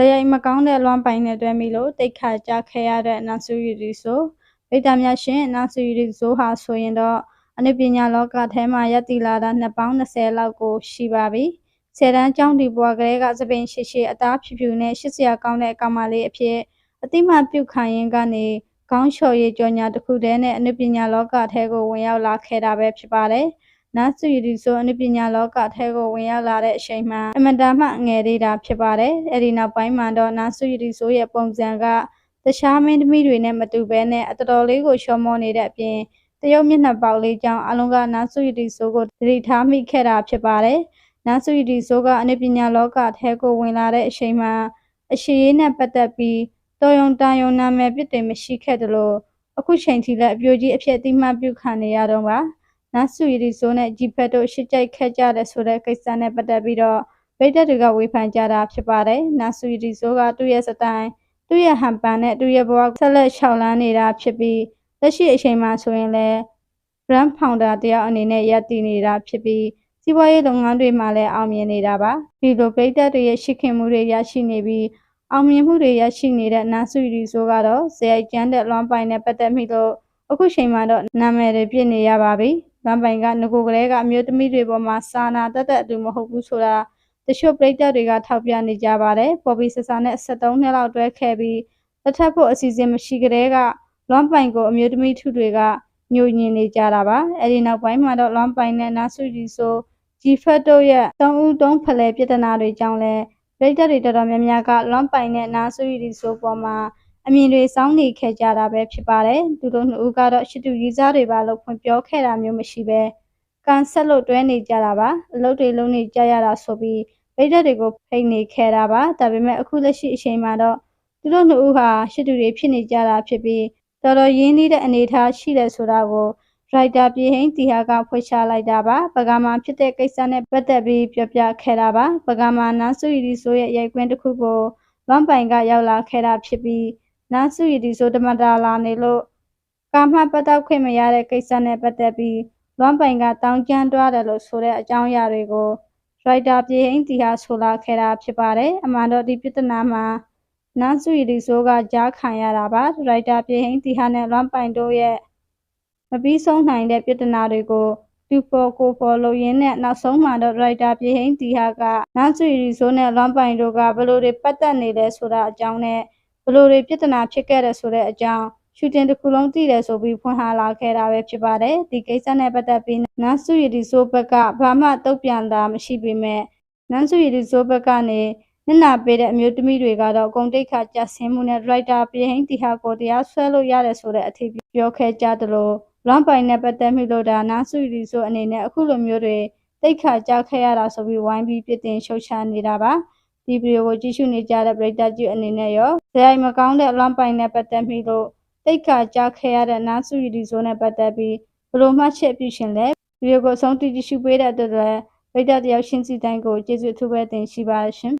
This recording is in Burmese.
ဇယိုင်မကောင်းတဲ့လွမ်းပိုင်နဲ့တွဲမိလို့တိတ်ခါကြခဲ့ရတဲ့နာဆူရီဒီဆိုဗိတ္တများရှင်နာဆူရီဒီဆိုဟာဆိုရင်တော့အနုပညာလောကထဲမှာယက်တီလာတာနှစ်ပေါင်း20လောက်ကိုရှိပါပြီဆယ်တန်းကျောင်းဒီဘွားကလေးကသပင်ရှိရှိအသားဖြူဖြူနဲ့ရှစ်စရာကောင်းတဲ့ကောင်မလေးအဖြစ်အတိမပြုတ်ခံရင်ကနေကောင်းလျှော်ရေးကြော်ညာတစ်ခုတည်းနဲ့အနုပညာလောကထဲကိုဝင်ရောက်လာခဲ့တာပဲဖြစ်ပါတယ်။ နတ်စုရီဒီဆိုအနုပညာလောကထဲကိုဝင်ရောက်လာတဲ့အချိန်မှာအမတန်မှငယ်သေးတာဖြစ်ပါတယ်။အဲဒီနောက်ပိုင်းမှာတော့နတ်စုရီဒီဆိုရဲ့ပုံစံကတခြားမင်းသမီးတွေနဲ့မတူဘဲနဲ့အတော်လေးကိုရှော့မောနေတဲ့အပြင်တရုတ်မျက်နှာပေါက်လေးကြောင့်အလုံးကနတ်စုရီဒီဆိုကိုတတိထားမိခဲ့တာဖြစ်ပါတယ်။နတ်စုရီဒီဆိုကအနုပညာလောကထဲကိုဝင်လာတဲ့အချိန်မှာအရှိရေးနဲ့ပတ်သက်ပြီးတော်ယုံတန်ယုံနာမည်ပြစ်တင်မရှိခဲ့တယ်လို့အခုချိန်ထိလည်းအပြိုကြီးအဖြစ်အတိမတ်ပြုခံနေရတော့ပါ နတ်ဆူရီဆိုနဲ့ဂျီဖက်တို့ရှစ်ကြိုက်ခက်ကြတဲ့ဆိုတဲ့ကိစ္စနဲ့ပတ်သက်ပြီးတော့ဗိဒ္ဓတွေကဝေဖန်ကြတာဖြစ်ပါတယ်နတ်ဆူရီဆိုကသူ့ရဲ့စတိုင်သူ့ရဲ့ဟန်ပန်နဲ့သူ့ရဲ့ဘဝဆက်လက်ရှောက်လန်းနေတာဖြစ်ပြီးလက်ရှိအချိန်မှာဆိုရင်လည်း brand founder တယောက်အနေနဲ့ရပ်တည်နေတာဖြစ်ပြီးစီးပွားရေးလုပ်ငန်းတွေမှာလည်းအောင်မြင်နေတာပါဒီလိုဗိဒ္ဓတွေရဲ့ရှိခင်မှုတွေရရှိနေပြီးအောင်မြင်မှုတွေရရှိနေတဲ့နာဆူရီဆိုကတော့ဇေယိုက်ကျန်းတဲ့လွန်ပိုင်နဲ့ပတ်သက်မိလို့အခုချိန်မှာတော့နာမည်တွေပြည့်နေရပါပြီ။ လွန်ပိုင်ကငကိုကလေးကအမျိုးသမီးတွေပေါ်မှာစာနာတတ်တဲ့အတူမဟုတ်ဘူးဆိုတာတချို့ပရိသတ်တွေကထောက်ပြနေကြပါတယ်။ပေါ်ပီဆဆာနဲ့73နှစ်လောက်တွဲခဲ့ပြီးလက်ထပ်ဖို့အစီအစဉ်မရှိကြတဲ့ကလွန်ပိုင်ကိုအမျိုးသမီးထုတွေကညှို့ညင်နေကြတာပါ။အဲဒီနောက်ပိုင်းမှာတော့လွန်ပိုင်နဲ့နာဆူရီဆိုဂျီဖတ်တို့ရဲ့တုံးဦးတုံးဖလဲပြဿနာတွေကြောင့်လည်းပရိသတ်တွေတော်တော်များများကလွန်ပိုင်နဲ့နာဆူရီဆိုပေါ်မှာ အမြင်တွေစောင်းနေခဲ့ကြတာပဲဖြစ်ပါတယ်။သူတို့နှစ်ဦးကတော့ရှစ်တူရီစားတွေပါလို့ဖွင့်ပြောခဲ့တာမျိုးမရှိပဲကန်ဆက်လို့တွဲနေကြတာပါ။အလုပ်တွေလုံးနေကြရတာဆိုပြီးပရိသတ်တွေကိုဖိနေခဲ့တာပါ။ဒါပေမဲ့အခုလက်ရှိအချိန်မှာတော့သူတို့နှစ်ဦးဟာရှစ်တူတွေဖြစ်နေကြတာဖြစ်ပြီးတော်တော်ရင်းနှီးတဲ့အနေအထားရှိတယ်ဆိုတာကိုရိုက်တာပြည်ဟိန်းတီဟာကဖွင့်ချလိုက်တာပါပကမာဖြစ်တဲ့ကိစ္စနဲ့ပတ်သက်ပြီးပြောပြခဲ့တာပါပကမာနန်းစုရီဆိုရဲ့ရိုက်ကွင်းတစ်ခုကိုလွန်ပိုင်ကရောက်လာခဲ့တာဖြစ်ပြီး နန်းစုရီဆိုတမတာလာနေလို့ကာမပတ်သက်ခွင့်မရတဲ့ကိစ္စနဲ့ပတ်သက်ပြီးလွန်ပိုင်ကတောင်းကျမ်းတွားတယ်လို့ဆိုတဲ့အကြောင်းအရာတွေကိုရိုက်တာပြည်ဟိန်းတီဟာဆိုလာခဲ့တာဖြစ်ပါတယ်အမှန်တော့ဒီပြဿနာမှာနန်းစုရီဆိုကကြားခံရတာပါရိုက်တာပြည်ဟိန်းတီဟာနဲ့လွန်ပိုင်တို့ရဲ့မပြီးဆုံးနိုင်တဲ့ပြဿနာတွေကိုသူပေါ်ကိုပေါ်လို့ရင်းနဲ့နောက်ဆုံးမှာတော့ရိုက်တာပြည်ဟိန်းတီဟာကနန်းစုရီဆိုနဲ့လွန်ပိုင်တို့ကဘလို့တွေပတ်သက်နေလဲဆိုတာအကြောင်းနဲ့ဘ လို့တွေပြဿနာဖြစ်ခဲ့တယ်ဆိုတဲ့အကြောင်းရှူတင်တစ်ခုလုံးတည်တယ်ဆိုပြီးဖွင့်ဟာလာခဲ့တာပဲဖြစ်ပါတယ်ဒီကိစ္စနဲ့ပတ်သက်ပြီးနန်းစုရီဆိုဘက်ကဘာမှတုံ့ပြန်တာမရှိပေမဲ့နန်းစုရီဆိုဘက်ကနေနစ်နာပေးတဲ့အမျိုးသမီးတွေကတော့ဂုံတိတ်ခါကြဆင်းမှုနဲ့ရိုက်တာပြည်ဟိန်းတီဟာကိုတရားဆွဲလို့ရတယ်ဆိုတဲ့အထိပြောခဲ့ကြသလိုလွန်ပိုင်နဲ့ပတ်သက်မိလို့ဒါနာစုရီဆိုအနေနဲ့အခုလိုမျိုးတွေတိတ်ခါကြောက်ခဲ့ရတာဆိုပြီးဝိုင်းပြီးပြစ်တင်ရှုတ်ချနေတာပါ ဒီဗီဒီယိုကိုကြည့်ရှုနေကြတဲ့ပရိသတ်ကြီးအနေနဲ့ရောဇယိုင်မကောင်းတဲ့လွန်ပိုင်နဲ့ပတ်သက်မိလို့တိတ်ခါကြောက်ခဲ့ရတဲ့နာစုရီဆိုနဲ့ပတ်သက်ပြီးဘယ်လိုမှချက်ပြုရှင်လဲဗီဒီယိုကိုဆုံးတိကြည့်ရှုပေးတဲ့အတွက်ပရိသတ်တယောက်ရှင်းစီတိုင်းကိုကျေးဇူးအထူးပဲတင်ရှိပါရှင်